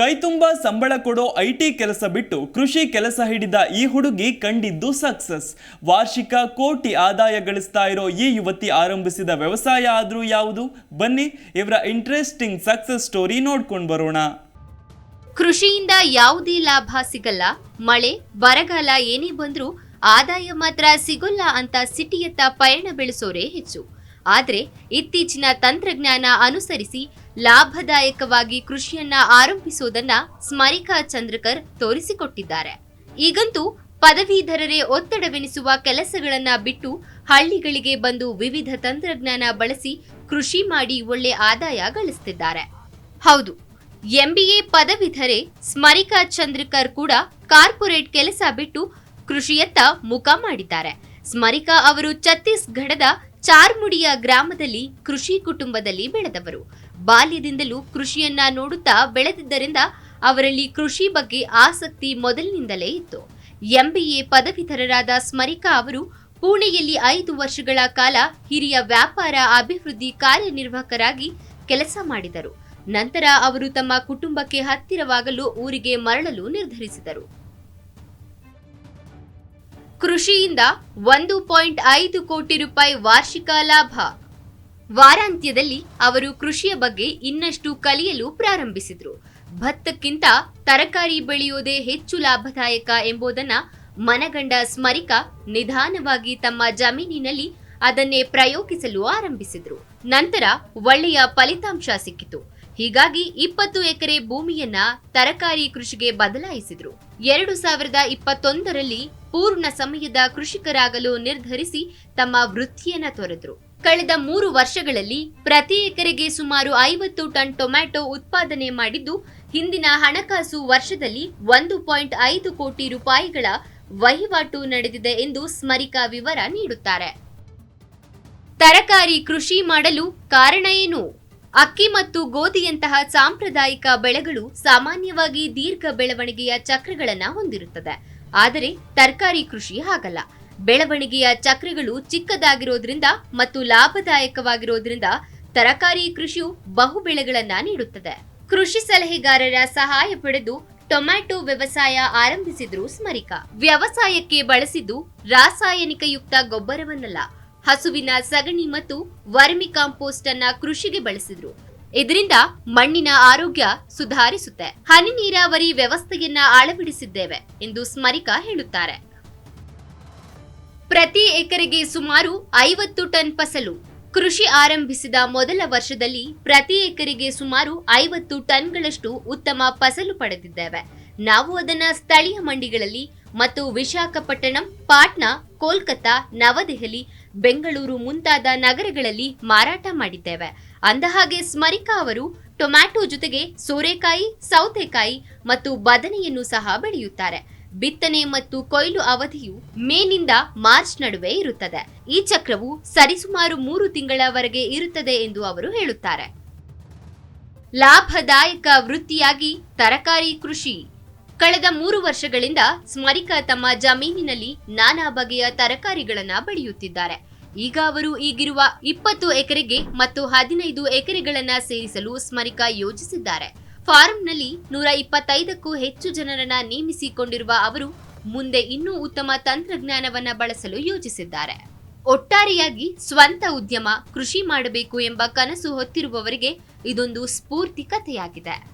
ಕೈತುಂಬ ಸಂಬಳ ಕೊಡೋ ಐಟಿ ಕೆಲಸ ಬಿಟ್ಟು ಕೃಷಿ ಕೆಲಸ ಹಿಡಿದ ಈ ಹುಡುಗಿ ಕಂಡಿದ್ದು ಸಕ್ಸಸ್ ವಾರ್ಷಿಕ ಕೋಟಿ ಆದಾಯ ಗಳಿಸ್ತಾ ಇರೋ ಈ ಯುವತಿ ಆರಂಭಿಸಿದ ವ್ಯವಸಾಯ ಆದರೂ ಯಾವುದು? ಬನ್ನಿ, ಇವರ ಇಂಟ್ರೆಸ್ಟಿಂಗ್ ಸಕ್ಸಸ್ ಸ್ಟೋರಿ ನೋಡ್ಕೊಂಡು ಬರೋಣ. ಕೃಷಿಯಿಂದ ಯಾವುದೇ ಲಾಭ ಸಿಗಲ್ಲ. ಮಳೆ, ಬರಗಾಲ ಏನೇ ಬಂದರೂ ಆದಾಯ ಮಾತ್ರ ಸಿಗೋಲ್ಲ ಅಂತ ಸಿಟಿಯತ್ತ ಪಯಣ ಬೆಳೆಸೋರೇ ಹೆಚ್ಚು. ಆದ್ರೆ ಇತ್ತೀಚಿನ ತಂತ್ರಜ್ಞಾನ ಅನುಸರಿಸಿ ಲಾಭದಾಯಕವಾಗಿ ಕೃಷಿಯನ್ನ ಆರಂಭಿಸೋದನ್ನ ಸ್ಮರಿಕಾ ಚಂದ್ರಕರ್ ತೋರಿಸಿಕೊಟ್ಟಿದ್ದಾರೆ. ಈಗಂತೂ ಪದವೀಧರರೇ ಒತ್ತಡವೆನಿಸುವ ಕೆಲಸಗಳನ್ನ ಬಿಟ್ಟು ಹಳ್ಳಿಗಳಿಗೆ ಬಂದು ವಿವಿಧ ತಂತ್ರಜ್ಞಾನ ಬಳಸಿ ಕೃಷಿ ಮಾಡಿ ಒಳ್ಳೆ ಆದಾಯ ಗಳಿಸುತ್ತಿದ್ದಾರೆ ಹೌದು, ಎಂಬಿಎ ಪದವೀಧರೆ ಸ್ಮರಿಕಾ ಚಂದ್ರಕರ್ ಕೂಡ ಕಾರ್ಪೊರೇಟ್ ಕೆಲಸ ಬಿಟ್ಟು ಕೃಷಿಯತ್ತ ಮುಖ ಮಾಡಿದ್ದಾರೆ. ಸ್ಮರಿಕಾ ಅವರು ಛತ್ತೀಸ್ಗಢದ ಚಾರ್ಮುಡಿಯ ಗ್ರಾಮದಲ್ಲಿ ಕೃಷಿ ಕುಟುಂಬದಲ್ಲಿ ಬೆಳೆದವರು. ಬಾಲ್ಯದಿಂದಲೂ ಕೃಷಿಯನ್ನ ನೋಡುತ್ತಾ ಬೆಳೆದಿದ್ದರಿಂದ ಅವರಲ್ಲಿ ಕೃಷಿ ಬಗ್ಗೆ ಆಸಕ್ತಿ ಮೊದಲಿನಿಂದಲೇ ಇತ್ತು. ಎಂಬಿಎ ಪದವೀಧರರಾದ ಸ್ಮರಿಕಾ ಅವರು ಪುಣೆಯಲ್ಲಿ ಐದು ವರ್ಷಗಳ ಕಾಲ ಹಿರಿಯ ವ್ಯಾಪಾರ ಅಭಿವೃದ್ಧಿ ಕಾರ್ಯನಿರ್ವಾಹಕರಾಗಿ ಕೆಲಸ ಮಾಡಿದರು. ನಂತರ ಅವರು ತಮ್ಮ ಕುಟುಂಬಕ್ಕೆ ಹತ್ತಿರವಾಗಲು ಊರಿಗೆ ಮರಳಲು ನಿರ್ಧರಿಸಿದರು. ಕೃಷಿಯಿಂದ ಒಂದು ಪಾಯಿಂಟ್ ಐದು ಕೋಟಿ ರೂಪಾಯಿ ವಾರ್ಷಿಕ ಲಾಭ. ವಾರಾಂತ್ಯದಲ್ಲಿ ಅವರು ಕೃಷಿಯ ಬಗ್ಗೆ ಇನ್ನಷ್ಟು ಕಲಿಯಲು ಪ್ರಾರಂಭಿಸಿದ್ರು. ಭತ್ತಕ್ಕಿಂತ ತರಕಾರಿ ಬೆಳೆಯೋದೇ ಹೆಚ್ಚು ಲಾಭದಾಯಕ ಎಂಬುದನ್ನ ಮನಗಂಡ ಸ್ಮರಿಕಾ ನಿಧಾನವಾಗಿ ತಮ್ಮ ಜಮೀನಿನಲ್ಲಿ ಅದನ್ನೇ ಪ್ರಯೋಗಿಸಲು ಆರಂಭಿಸಿದ್ರು. ನಂತರ ಒಳ್ಳೆಯ ಫಲಿತಾಂಶ ಸಿಕ್ಕಿತು. ಹೀಗಾಗಿ ಇಪ್ಪತ್ತು ಎಕರೆ ಭೂಮಿಯನ್ನ ತರಕಾರಿ ಕೃಷಿಗೆ ಬದಲಾಯಿಸಿದ್ರು. ಎರಡು ಸಾವಿರದ ಇಪ್ಪತ್ತೊಂದರಲ್ಲಿ ಪೂರ್ಣ ಸಮಯದ ಕೃಷಿಕರಾಗಲು ನಿರ್ಧರಿಸಿ ತಮ್ಮ ವೃತ್ತಿಯನ್ನ ತೊರೆದ್ರು. ಕಳೆದ ಮೂರು ವರ್ಷಗಳಲ್ಲಿ ಪ್ರತಿ ಎಕರೆಗೆ ಸುಮಾರು ಐವತ್ತು ಟನ್ ಟೊಮ್ಯಾಟೊ ಉತ್ಪಾದನೆ ಮಾಡಿದ್ದು, ಹಿಂದಿನ ಹಣಕಾಸು ವರ್ಷದಲ್ಲಿ ಒಂದು ಪಾಯಿಂಟ್ ಐದು ಕೋಟಿ ರೂಪಾಯಿಗಳ ವಹಿವಾಟು ನಡೆದಿದೆ ಎಂದು ಸ್ಮರಿಕಾ ವಿವರ ನೀಡುತ್ತಾರೆ. ತರಕಾರಿ ಕೃಷಿ ಮಾಡಲು ಕಾರಣ ಏನು? ಅಕ್ಕಿ ಮತ್ತು ಗೋಧಿಯಂತಹ ಸಾಂಪ್ರದಾಯಿಕ ಬೆಳೆಗಳು ಸಾಮಾನ್ಯವಾಗಿ ದೀರ್ಘ ಬೆಳವಣಿಗೆಯ ಚಕ್ರಗಳನ್ನು ಹೊಂದಿರುತ್ತದೆ. ಆದರೆ ತರಕಾರಿ ಕೃಷಿ ಹಾಗಲ್ಲ. ಬೆಳವಣಿಗೆಯ ಚಕ್ರಗಳು ಚಿಕ್ಕದಾಗಿರೋದ್ರಿಂದ ಮತ್ತು ಲಾಭದಾಯಕವಾಗಿರೋದ್ರಿಂದ ತರಕಾರಿ ಕೃಷಿಯು ಬಹು ಬೆಳೆಗಳನ್ನ ನೀಡುತ್ತದೆ. ಕೃಷಿ ಸಲಹೆಗಾರರ ಸಹಾಯ ಪಡೆದು ಟೊಮ್ಯಾಟೊ ವ್ಯವಸಾಯ ಆರಂಭಿಸಿದ್ರು ಸ್ಮರಿಕಾ. ವ್ಯವಸಾಯಕ್ಕೆ ಬಳಸಿದ್ದು ರಾಸಾಯನಿಕಯುಕ್ತ ಗೊಬ್ಬರವನ್ನಲ್ಲ. ಹಸುವಿನ ಸಗಣಿ ಮತ್ತು ವರ್ಮಿ ಕಾಂಪೋಸ್ಟ್ ಅನ್ನ ಕೃಷಿಗೆ ಬಳಸಿದ್ರು. ಇದರಿಂದ ಮಣ್ಣಿನ ಆರೋಗ್ಯ ಸುಧಾರಿಸುತ್ತೆ. ಹನಿ ನೀರಾವರಿ ವ್ಯವಸ್ಥೆಯನ್ನ ಅಳವಡಿಸಿದ್ದೇವೆ ಎಂದು ಸ್ಮರಿಕಾ ಹೇಳುತ್ತಾರೆ. ಪ್ರತಿ ಎಕರೆಗೆ ಸುಮಾರು ಐವತ್ತು ಟನ್ ಫಸಲು. ಕೃಷಿ ಆರಂಭಿಸಿದ ಮೊದಲ ವರ್ಷದಲ್ಲಿ ಪ್ರತಿ ಎಕರೆಗೆ ಸುಮಾರು ಐವತ್ತು ಟನ್ಗಳಷ್ಟು ಉತ್ತಮ ಫಸಲು ಪಡೆದಿದ್ದೇವೆ. ನಾವು ಅದನ್ನ ಸ್ಥಳೀಯ ಮಂಡಿಗಳಲ್ಲಿ ಮತ್ತು ವಿಶಾಖಪಟ್ಟಣಂ, ಪಾಟ್ನಾ, ಕೋಲ್ಕತ್ತಾ, ನವದೆಹಲಿ ಬೆಂಗಳೂರು ಮುಂತಾದ ನಗರಗಳಲ್ಲಿ ಮಾರಾಟ ಮಾಡಿದ್ದೇವೆ. ಅಂದಹಾಗೆ ಸ್ಮರಿಕಾ ಅವರು ಟೊಮ್ಯಾಟೊ ಜೊತೆಗೆ ಸೋರೆಕಾಯಿ, ಸೌತೆಕಾಯಿ ಮತ್ತು ಬದನೆಯನ್ನು ಸಹ ಬೆಳೆಯುತ್ತಾರೆ. ಬಿತ್ತನೆ ಮತ್ತು ಕೊಯ್ಲು ಅವಧಿಯು ಮೇನಿಂದ ಮಾರ್ಚ್ ನಡುವೆ ಇರುತ್ತದೆ. ಈ ಚಕ್ರವು ಸರಿಸುಮಾರು ಮೂರು ತಿಂಗಳವರೆಗೆ ಇರುತ್ತದೆ ಎಂದು ಅವರು ಹೇಳುತ್ತಾರೆ. ಲಾಭದಾಯಕ ವೃತ್ತಿಯಾಗಿ ತರಕಾರಿ ಕೃಷಿ. ಕಳೆದ ಮೂರು ವರ್ಷಗಳಿಂದ ಸ್ಮರಿಕಾ ತಮ್ಮ ಜಮೀನಿನಲ್ಲಿ ನಾನಾ ಬಗೆಯ ತರಕಾರಿಗಳನ್ನ ಬೆಳೆಯುತ್ತಿದ್ದಾರೆ. ಈಗ ಅವರು ಈಗಿರುವ ಇಪ್ಪತ್ತು ಎಕರೆಗೆ ಮತ್ತು ಹದಿನೈದು ಎಕರೆಗಳನ್ನ ಸೇರಿಸಲು ಸ್ಮರಿಕಾ ಯೋಜಿಸಿದ್ದಾರೆ. ಫಾರ್ಮ್ನಲ್ಲಿ ನೂರ ಇಪ್ಪತ್ತೈದಕ್ಕೂ ಹೆಚ್ಚು ಜನರನ್ನ ನೇಮಿಸಿಕೊಂಡಿರುವ ಅವರು ಮುಂದೆ ಇನ್ನೂ ಉತ್ತಮ ತಂತ್ರಜ್ಞಾನವನ್ನ ಬಳಸಲು ಯೋಜಿಸಿದ್ದಾರೆ. ಒಟ್ಟಾರೆಯಾಗಿ ಸ್ವಂತ ಉದ್ಯಮ, ಕೃಷಿ ಮಾಡಬೇಕು ಎಂಬ ಕನಸು ಹೊತ್ತಿರುವವರಿಗೆ ಇದೊಂದು ಸ್ಫೂರ್ತಿ ಕಥೆಯಾಗಿದೆ.